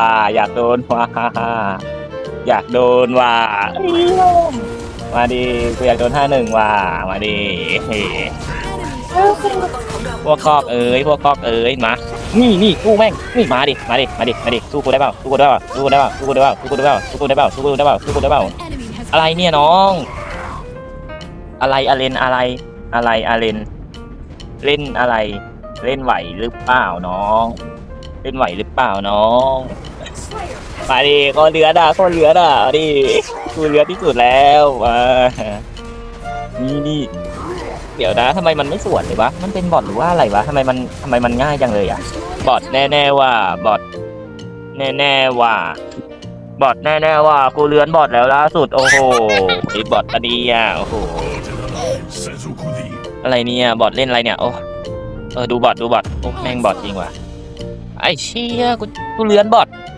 อ่าอยากโดนว่าอยากโดนว่ามาดิกูอยากโดนห้าหนึ่งว่ามาดิพวกคอกเอ้ยพวกคอกเอ้ยมานี่นี่กูแม่งนี่มาดิมาดิมาดิมาดิสู้กูได้เปล่าสู้กูได้เปล่าสู้กูได้เปล่าสู้กูได้เปล่าสู้กูได้เปล่าสู้กูได้เปล่าสู้กูได้เปล่าสู้กูได้เปล่าอะไรเนี่ยน้อง อะไรอาเลนอะไร อะไรอาเลนเล่นอะไร เล่นไหวหรือเปล่าน้อง เล่นไหวหรือเปล่าน้องมาดิก็เลือดอะก็เลือดอะดิกูเลือดที่สุดแล้วมานี่นี่เดี๋ยวนะทำไมมันไม่สวนเลยวะ มันเป็นบอทหรือว่าอะไรวะทำไมมันทำไมมันง่ายจังเลยอะ บอทแน่ๆว่าบอทแน่ๆว่า บอทแน่ๆว่า กูเลือนบอทแล้วล่าสุดโอ้โหไอ้บอทตะดีอะโอ้โหอะไรเนี่ยบอทเล่นอะไรเนี่ยโอ้เออดูบอทดูบอทโอ้แม่งบอทจริงว่ะ ไอ้เชี่ยกูกูเลือนบอด